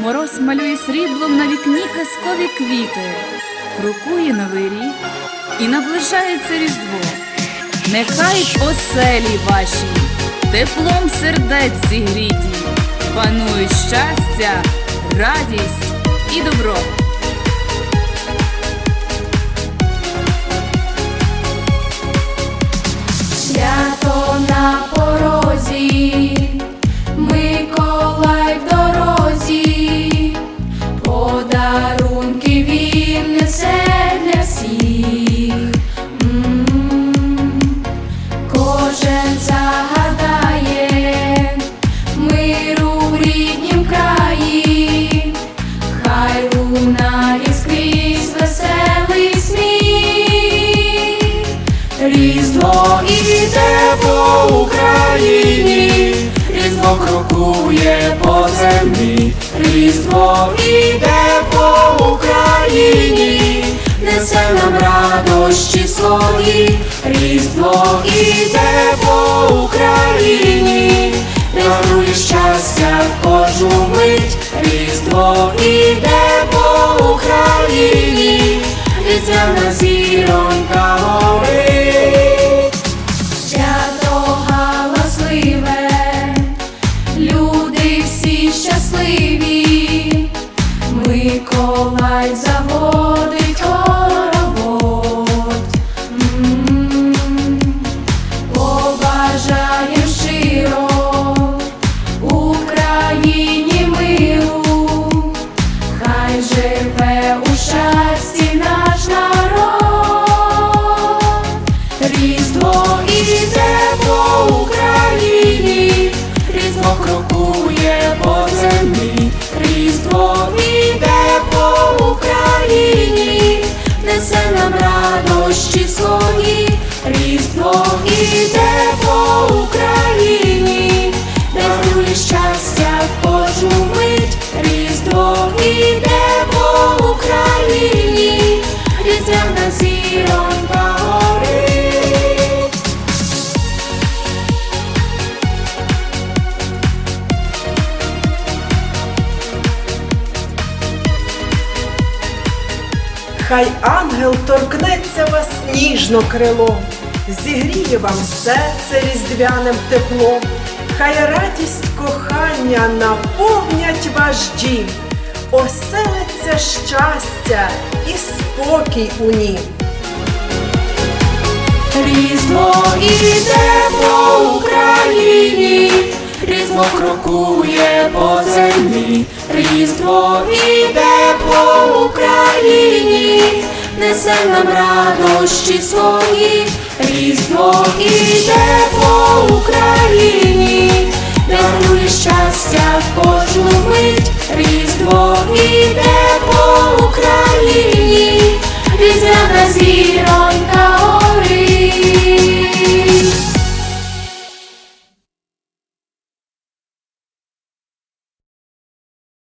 Мороз малює сріблом на вікні казкові квіти, крокує новий рік і наближається Різдво. Нехай оселі ваші, теплом сердець зігріті, панують щастя, радість і добро. По Україні, Різдво крокує по землі, Різдво іде по Україні, несе нам радощі свої, Різдво іде по Україні, дарує щастя в кожну мить, Різдво іде по Україні, різдвяна зіронька всі щасливі, Миколай заводить Іде по Україні. Хай ангел торкнеться вас ніжно крилом, зігріє вам серце різдвяним теплом, хай радість кохання наповнять ваш дім, оселиться щастя і спокій у нім. Різдво іде по Україні, Різдво крокує по землі, Різдво іде по Україні, несе нам радощі свої, Різдво іде по Україні,